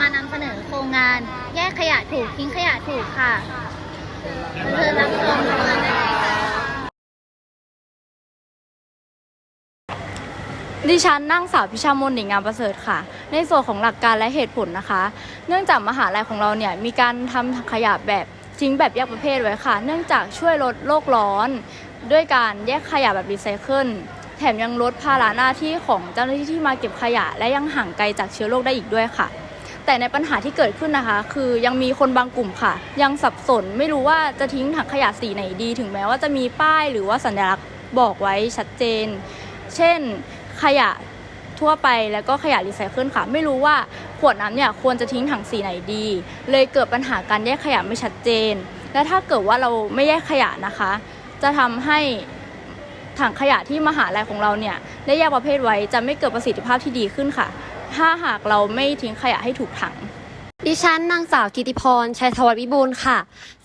มานำเสนอโครงงาน แยกขยะถูกทิ้งขยะถูกค่ะเชิญรับชมกันได้เลยค่ะดิฉันนั่งสาวพิชามนหนิงงามประเสริฐค่ะ ในส่วนของหลักการและเหตุผลนะคะ เนื่องจากมหาลัยของเราเนี่ยมีการทำถังขยะแบบทิ้งแบบแยกประเภทไว้ค่ะ เนื่องจากช่วยลดโลกร้อน ด้วยการแยกขยะแบบรีไซเคิลแถมยังลดภาระหน้าที่ของเจ้าหน้าที่ที่มาเก็บขยะ และยังห่างไกลจากเชื้อโรคได้อีกด้วยค่ะ แต่ในปัญหาที่เกิดขึ้นนะคะ คือยังมีคนบางกลุ่มค่ะ ยังสับสนไม่รู้ว่าจะทิ้งถังขยะสีไหนดี ถึงแม้ว่าจะมีป้ายหรือว่าสัญลักษณ์บอกไว้ชัดเจน เช่นขยะทั่วไปแล้วก็ขยะรีไซเคิลค่ะ ไม่รู้ว่าขวดน้ำเนี่ยควรจะทิ้งถังสีไหนดี เลยเกิดปัญหาการแยกขยะไม่ชัดเจน และถ้าเกิดว่าเราไม่แยกขยะนะคะ จะทำให้ถังขยะที่มหาลัยของเราเนี่ยได้แยกประเภทไว้จะไม่เกิดประสิทธิภาพที่ดีขึ้นค่ะ ถ้าหากเราไม่ทิ้งขยะให้ถูกถัง ดิฉันนางสาวกิติพรชัยธวัฒน์วิบูลย์ค่ะ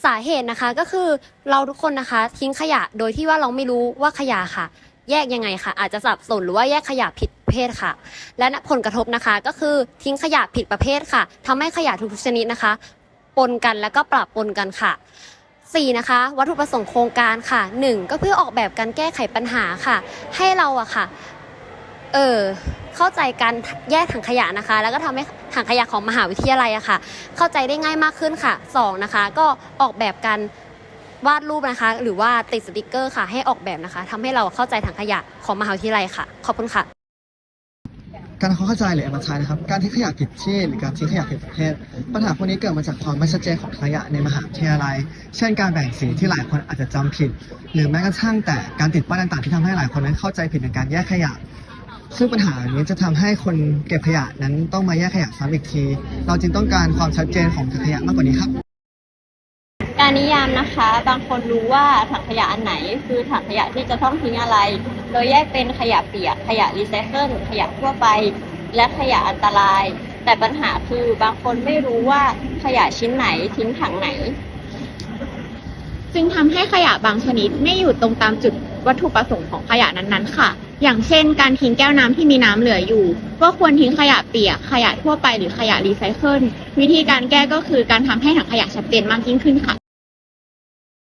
สาเหตุนะคะก็คือเราทุกคนนะคะ ทิ้งขยะโดยที่ว่าเราไม่รู้ว่าขยะค่ะ แยกยังไงค่ะ อาจจะสับสนหรือว่าแยกขยะผิดประเภทค่ะ และผลกระทบนะคะก็คือทิ้งขยะผิดประเภทค่ะทำให้ขยะทุกชนิดนะคะ ปนกันแล้วก็ปรับปนกันค่ะ 4. นะคะ วัตถุประสงค์โครงการค่ะ 1. ก็เพื่อออกแบบการแก้ไขปัญหาค่ะ ให้เราอะค่ะ เออเข้าใจการแยกถังขยะนะคะ แล้วก็ทำให้ถังขยะของมหาวิทยาลัยอะค่ะ เข้าใจได้ง่ายมากขึ้นค่ะ 2. นะคะ ก็ออกแบบการวาดรูปนะคะ หรือว่าติดสติกเกอร์ค่ะ ให้ออกแบบนะคะทำให้เราเข้าใจถังขยะของมหาวิทยาลัยค่ะ ขอบคุณค่ะ การเข้าใจหรือเอามาใช้นะครับ การทิ้งขยะผิดที่หรือการทิ้งขยะผิดประเภทปัญหาพวกนี้เกิดมาจากความไม่ชัดเจนของขยะในมหาวิทยาลัย เช่น การแบ่งสีที่หลายคนอาจจะจำผิด หรือแม้กระทั่งแต่การติดป้ายต่างๆที่ทำให้หลายคนนั้นเข้าใจผิดในการแยกขยะ ซึ่งปัญหานี้จะทำให้คนเก็บขยะนั้นต้องมาแยกขยะซ้ำอีกที เราจึงต้องการความชัดเจนของถังขยะมากกว่านี้ครับ การนิยามนะคะ บางคนรู้ว่าถังขยะอันไหน คือถังขยะที่จะต้องทิ้งอะไร โดยแยกเป็นขยะเปียกขยะรีไซเคิลขยะทั่วไป และขยะอันตราย แต่ปัญหาคือบางคนไม่รู้ว่าขยะชิ้นไหนทิ้งถังไหนจึงทำให้ขยะบางชนิดไม่อยู่ตรงตามจุดวัตถุประสงค์ของขยะนั้นๆ ค่ะ อย่างเช่น การทิ้งแก้วน้ำที่มีน้ำเหลืออยู่ว่าควรทิ้งขยะเปียก ขยะทั่วไปหรือขยะรีไซเคิลวิธีการแก้ก็คือการทำให้ถังขยะชัดเจนมากยิ่งขึ้นค่ะ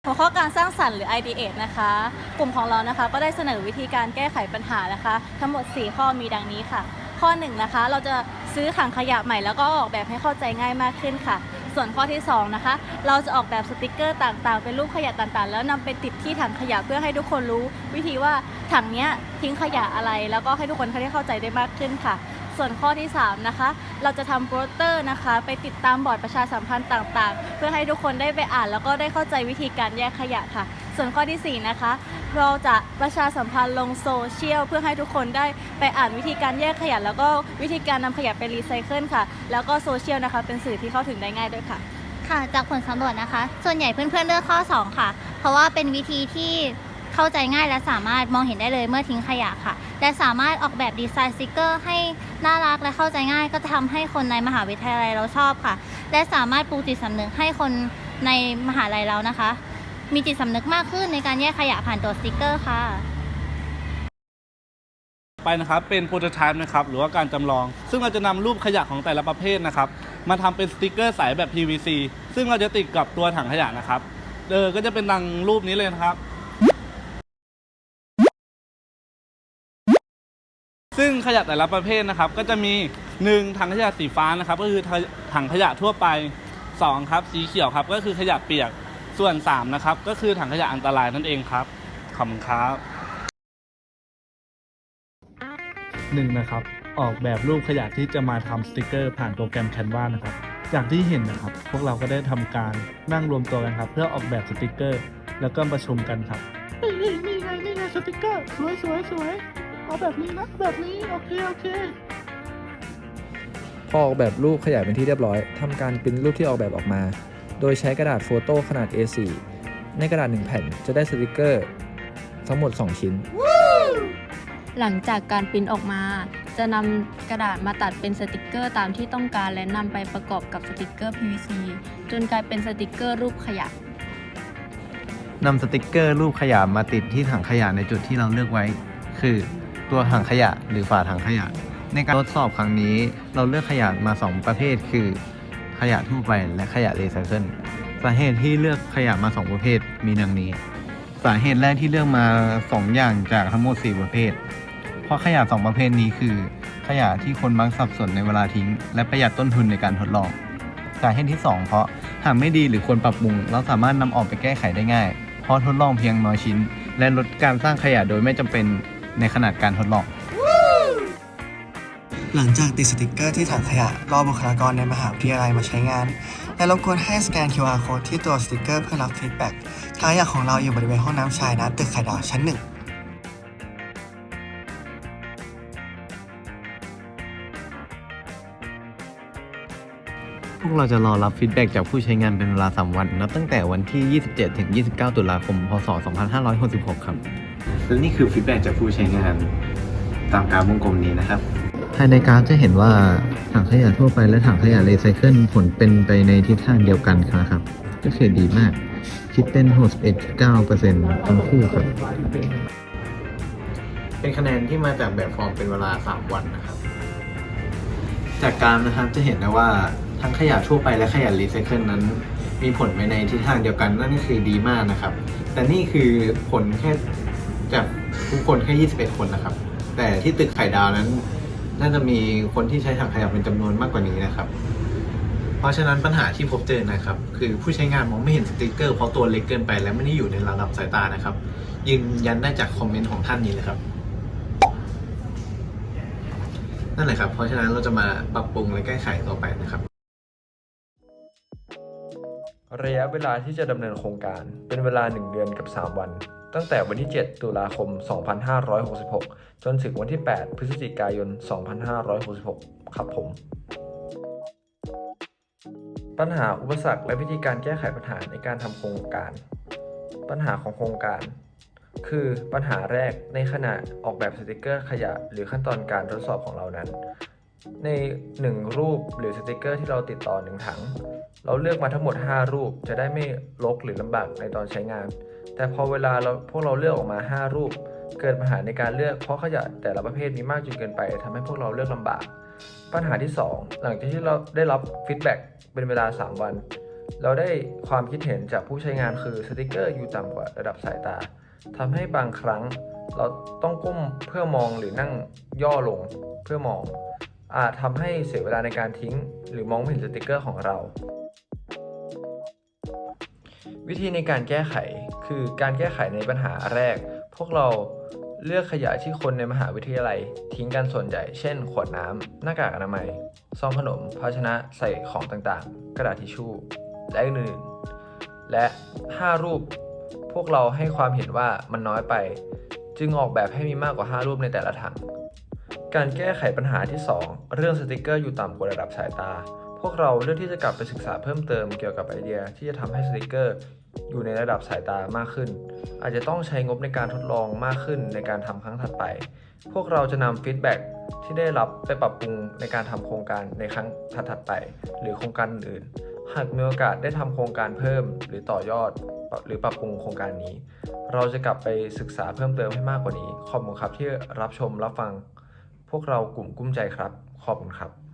หัวข้อการสร้างสรรค์หรือ IDEA นะคะ กลุ่มของเรานะคะก็ได้เสนอวิธีการแก้ไขปัญหานะคะ ทั้งหมด 4 ข้อมีดังนี้ค่ะ ข้อ1นะคะเราจะซื้อถังขยะใหม่แล้วก็ออกแบบให้เข้าใจง่ายมากขึ้นค่ะ ส่วนข้อที่2นะคะเราจะออกแบบสติกเกอร์ต่างๆ เป็นรูปขยะต่างๆ แล้วนำไปติดที่ถังขยะเพื่อให้ทุกคนรู้ วิธีว่าถังเนี้ยทิ้งขยะอะไร แล้วก็ให้ทุกคนได้เข้าใจได้มากขึ้นค่ะ ส่วนข้อที่3นะคะเราจะทำโปสเตอร์นะคะ ไปติดตามบอร์ดประชาสัมพันธ์ต่างๆ เพื่อให้ทุกคนได้ไปอ่าน แล้วก็ได้เข้าใจวิธีการแยกขยะค่ะ ส่วนข้อทีสี่ 4 นะคะ เราจะประชาสัมพันธ์ลงโซเชียลเพื่อให้ทุกคนได้ไปอ่านวิธีการแยกขยะ แล้วก็วิธีการนำขยะไปรีไซเคิลค่ะ แล้วก็โซเชียลนะคะ เป็นสื่อที่เข้าถึงได้ง่ายด้วยค่ะ ค่ะจากผลสำรวจนะคะ ส่วนใหญ่เพื่อนๆเลือกข้อ 2 ค่ะ เพราะว่าเป็นวิธีที่เข้าใจง่ายและสามารถมองเห็นได้เลยเมื่อทิ้งขยะค่ะ และสามารถออกแบบดีไซน์สติกเกอร์ให้น่ารักและเข้าใจง่าย ก็จะทำให้คนในมหาวิทยาลัยเราชอบค่ะ และสามารถปลูกจิตสำนึกให้คนในมหาลัยเรานะคะ มีจิตสำนึกมากขึ้นในการแยกขยะผ่านตัวสติกเกอร์ค่ะ ไปนะครับเป็นโปรโตไทป์นะครับหรือว่าการจำลอง ซึ่งเราจะนำรูปขยะของแต่ละประเภทนะครับมาทำเป็นสติกเกอร์ใสแบบ PVC ซึ่งเราจะติดกับตัวถังขยะนะครับเออก็จะเป็นดังรูปนี้เลยนะครับ ซึ่งขยะแต่ละประเภทนะครับ ก็จะมี 1 ถังขยะสีฟ้านะครับ ก็คือถังขยะทั่วไป 2 ครับ สีเขียวครับ ก็คือขยะเปียก ส่วน 3 นะครับ ก็คือถังขยะอันตรายนั่นเองครับ ขอบคุณครับหนึ่งนะครับ ออกแบบรูปขยะที่จะมาทำสติกเกอร์ผ่านโปรแกรม Canva นะครับ อย่างที่เห็นนะครับ พวกเราก็ได้ทำการนั่งรวมตัวกันครับ เพื่อออกแบบสติกเกอร์ แล้วก็ประชุมกันครับนี่นี่ไงนี่ไงสติกเกอร์สวยสวยสวยเอาแบบนี้นะแบบนี้โอเคโอเคพอออกแบบรูปขยายเป็นที่เรียบร้อยทำการปริ้นรูปที่ออกแบบออกมา โดยใช้กระดาษโฟโต้ขนาด A4 ในกระดาษ 1 แผ่นจะได้สติกเกอร์ ทั้งหมด 2 ชิ้น หลังจากการปริ้นออกมา จะนำกระดาษมาตัดเป็นสติกเกอร์ตามที่ต้องการและนำไปประกอบกับสติกเกอร์ PVC จนกลายเป็นสติกเกอร์รูปขยะนำสติกเกอร์รูปขยะมาติดที่ถังขยะในจุดที่เราเลือกไว้ คือตัวถังขยะหรือฝาถังขยะ ในการทดสอบครั้งนี้เราเลือกขยะมา 2 ประเภทคือ ขยะทั่วไป และขยะรีไซเคิลสาเหตุที่เลือกขยะมา 2 ประเภทมีดังนี้ สาเหตุแรกที่เลือกมา 2 อย่างจากทั้งหมด 4 ประเภท เพราะขยะ 2 ประเภทนี้คือ ขยะที่คนมักสับสนในเวลาทิ้ง และประหยัดต้นทุนในการทดลอง สาเหตุที่ 2 เพราะหากไม่ดีหรือควรปรับปรุง เราสามารถนำออกไปแก้ไขได้ง่าย เพราะทดลองเพียงน้อยชิ้น และลดการสร้างขยะโดยไม่จำเป็นในขนาดการทดลอง หลังจากติดสติกเกอร์ที่ถังขยะรอบุคลากรในมหาวิทยาลัยมาใช้งาน และรบกวนให้สแกน QR code ที่ตัวสติกเกอร์เพื่อรับฟีดแบ็กถังขยะของเราอยู่บริเวณห้องน้ำชายณตึกไข่ดาวชั้นหนึ่งพวกเราจะรอรับฟีดแบ็กจากผู้ใช้งานเป็นเวลา 3 วัน นับตั้งแต่วันที่ 27 ถึง 29 ตุลาคม พศ 2566 ครับ และนี่คือฟีดแบ็กจากผู้ใช้งานตามกราฟวงกลมนี้นะครับ ภายในกราฟจะเห็นว่าถังขยะทั่วไปและถังขยะรีไซเคิลผลเป็นไปในทิศทางเดียวกันครับ ก็คือดีมาก คิดเป็น 61.9%ทั้งคู่ครับ เป็นคะแนนที่มาจากแบบฟอร์มเป็นเวลา 3 วันนะครับ จากการนะครับจะเห็นได้ว่าทั้งขยะทั่วไปและขยะรีไซเคิลนั้น มีผลไปในทิศทางเดียวกันนั่นก็คือดีมากนะครับ แต่นี่คือผลแค่จากทุกคนแค่ 21 คนนะครับ แต่ที่ตึกไข่ดาวนั้น น่าจะมีคนที่ใช้ถังขยะเป็นจำนวนมากกว่านี้นะครับ เพราะฉะนั้นปัญหาที่พบเจอนะครับ คือผู้ใช้งานมองไม่เห็นสติกเกอร์เพราะตัวเล็กเกินไปและไม่ได้อยู่ในระดับสายตานะครับ ยืนยันได้จากคอมเมนต์ของท่านนี้เลยครับนั่นแหละครับ เพราะฉะนั้นเราจะมาปรับปรุงและแก้ไขต่อไปนะครับ ระยะเวลาที่จะดำเนินโครงการเป็นเวลา 1 เดือนกับ 3 วัน ตั้งแต่วันที่ 7 ตุลาคม 2566 จนถึงวันที่ 8 พฤศจิกายน 2566 ครับผม ปัญหาอุปสรรคและวิธีการแก้ไขปัญหาในการทำโครงการ ปัญหาของโครงการ คือปัญหาแรกในขณะออกแบบสติกเกอร์ขยะ หรือขั้นตอนการทดสอบของเรานั้น ใน 1 รูปหรือสติกเกอร์ที่เราติดต่อ1ถัง เราเลือกมาทั้งหมด 5 รูปจะได้ไม่รกหรือลำบากในตอนใช้งาน แต่พอเวลาเราพวกเราเลือกออกมา 5 รูป เกิดปัญหาในการเลือกเพราะขยะแต่ละประเภทมีมากจนเกินไปทำให้พวกเราเลือกลำบาก ปัญหาที่ 2 หลังจากที่เราได้รับฟีดแบ็กเป็นเวลา 3 วัน เราได้ความคิดเห็นจากผู้ใช้งานคือสติกเกอร์อยู่ต่ำกว่าระดับสายตาทำให้บางครั้งเราต้องก้มเพื่อมองหรือนั่งย่อลงเพื่อมองอาจทำให้เสียเวลาในการทิ้ง หรือมองไม่เห็นสติกเกอร์ของเรา วิธีในการแก้ไขคือการแก้ไขในปัญหาแรก พวกเราเลือกขยะที่คนในมหาวิทยาลัย ทิ้งกันส่วนใหญ่ เช่น ขวดน้ำหน้ากากอนามัย ซองขนม ภาชนะใส่ของต่างๆ กระดาษทิชชู่ และอื่นๆและ 5 รูป พวกเราให้ความเห็นว่ามันน้อยไป จึงออกแบบให้มีมากกว่า 5 รูปในแต่ละถัง การแก้ไขปัญหาที่ 2 เรื่องสติกเกอร์อยู่ต่ำกว่าระดับสายตา พวกเราเลือกที่จะกลับไปศึกษาเพิ่มเติมเกี่ยวกับไอเดียที่จะทำให้สติกเกอร์ อยู่ในระดับสายตามากขึ้น อาจจะต้องใช้งบในการทดลองมากขึ้นในการทำครั้งถัดไป พวกเราจะนำฟีดแบ็กที่ได้รับไปปรับปรุงในการทำโครงการในครั้งถัดๆไป หรือโครงการอื่นหากมีโอกาสได้ทำโครงการเพิ่มหรือต่อยอดหรือปรับปรุงโครงการนี้ เราจะกลับไปศึกษาเพิ่มเติมให้มากกว่านี้ ขอบคุณครับที่รับชมรับฟัง พวกเรากลุ่มกุ้มใจครับ ขอบคุณครับ